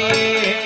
रे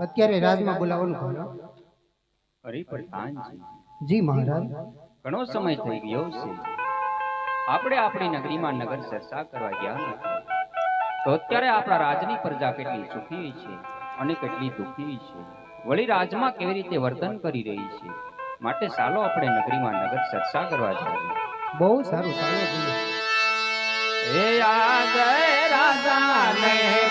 અત્યારે રાજમાં બોલાવવાનું કહો અરે પ્રધાનજી જી મહારાજ. ઘણો સમય થઈ ગયો છે. આપણે આપણી નગરીમાં નગર ચર્ચા કરવા ગયા નથી. તો અત્યારે આપણા રાજની પ્રજા કેટલી સુખી છે અને કેટલી દુઃખી છે. વળી રાજમાં કેવી રીતે વર્તન કરી રહી છે? માટે ચાલો આપણે નગરીમાં નગર ચર્ચા કરવા જઈએ. બહુ સારું સારું. બોલો. હે આ જય રાજા ને